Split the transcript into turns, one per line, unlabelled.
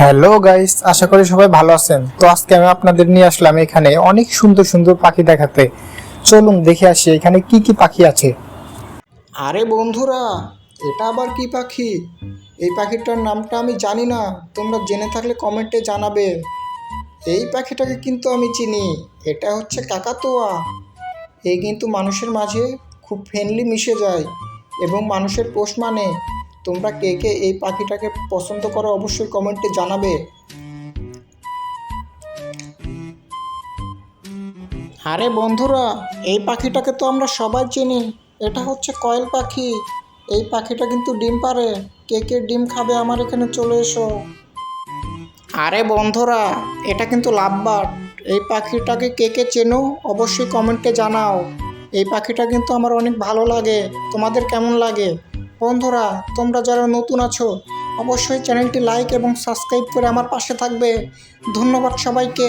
Hello guys আশা করি সবাই ভালো আছেন। তো আজকে আমি আপনাদের নিয়ে আসলাম এখানে অনেক সুন্দর সুন্দর পাখি দেখাতে। চলুন দেখে আসি এখানে কি কি পাখি আছে।
আরে বন্ধুরা, এটা আবার কি পাখি? এই পাখিটার নামটা আমি জানি না। তোমরা জেনে থাকলে কমেন্টে জানাবে। এই পাখিটাকে কিন্তু আমি চিনি। এটা হচ্ছে কাকাতোয়া। এই কিন্তু মানুষের মাঝে খুব ফ্রেন্ডলি মিশে যায় এবং মানুষের পোষ মানে। তোমরা কে কে এই পাখিটাকে পছন্দ করো অবশ্যই কমেন্টে জানাবে। আরে বন্ধুরা, এই পাখিটাকে তো আমরা সবাই চিনি। এটা হচ্ছে কয়েল পাখি। এই পাখিটা কিন্তু ডিম পারে কে কে ডিম খাবে আমার এখানে চলে এসো। আরে বন্ধুরা, এটা কিন্তু লাভবার্ড। এই পাখিটাকে কে কে চেনো অবশ্যই কমেন্টে জানাও। এই পাখিটা কিন্তু আমার অনেক ভালো লাগে। তোমাদের কেমন লাগে? বন্ধুরা, তোমরা যারা নতুন আছো, অবশ্যই চ্যানেলটি লাইক এবং সাবস্ক্রাইব করে আমার পাশে থাকবে। ধন্যবাদ সবাইকে।